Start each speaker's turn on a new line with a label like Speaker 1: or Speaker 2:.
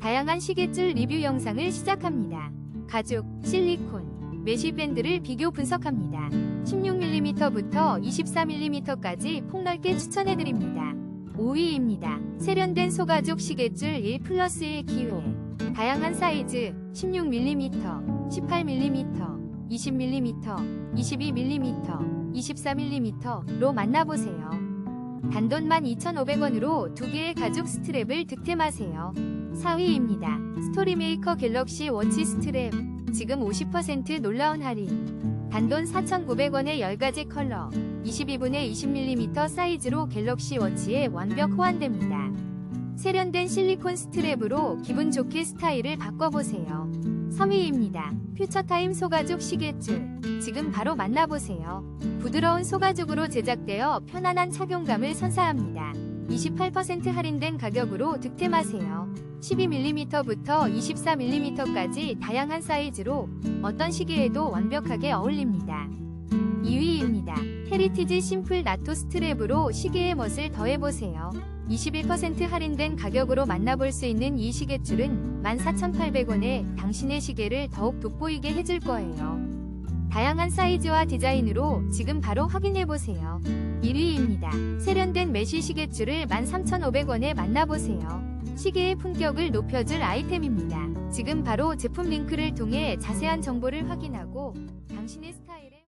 Speaker 1: 다양한 시계줄 리뷰 영상을 시작합니다. 가죽, 실리콘, 메쉬 밴드를 비교 분석합니다. 16mm부터 24mm까지 폭넓게 추천해드립니다. 5위입니다. 세련된 소가죽 시계줄 1 플러스 1 기회. 다양한 사이즈 16mm, 18mm, 20mm, 22mm, 24mm로 만나보세요. 단돈 12,500원으로 두 개의 가죽 스트랩을 득템하세요. 4위입니다. 스토리메이커 갤럭시 워치 스트랩. 지금 50% 놀라운 할인. 단돈 4,900원에 10가지 컬러. 22분의 20mm 사이즈로 갤럭시 워치에 완벽 호환됩니다. 세련된 실리콘 스트랩으로 기분 좋게 스타일을 바꿔보세요. 3위입니다. 퓨처타임 소가죽 시계줄. 지금 바로 만나보세요. 부드러운 소가죽으로 제작되어 편안한 착용감을 선사합니다. 28% 할인된 가격으로 득템하세요. 12mm부터 24mm까지 다양한 사이즈로 어떤 시계에도 완벽하게 어울립니다. 2위입니다. 헤리티지 심플 나토 스트랩으로 시계의 멋을 더해보세요. 21% 할인된 가격으로 만나볼 수 있는 이 시계줄은 14,800원에 당신의 시계를 더욱 돋보이게 해줄 거예요. 다양한 사이즈와 디자인으로 지금 바로 확인해보세요. 1위입니다. 세련된 메쉬 시계줄을 13,500원에 만나보세요. 시계의 품격을 높여줄 아이템입니다. 지금 바로 제품 링크를 통해 자세한 정보를 확인하고 당신의 스타일에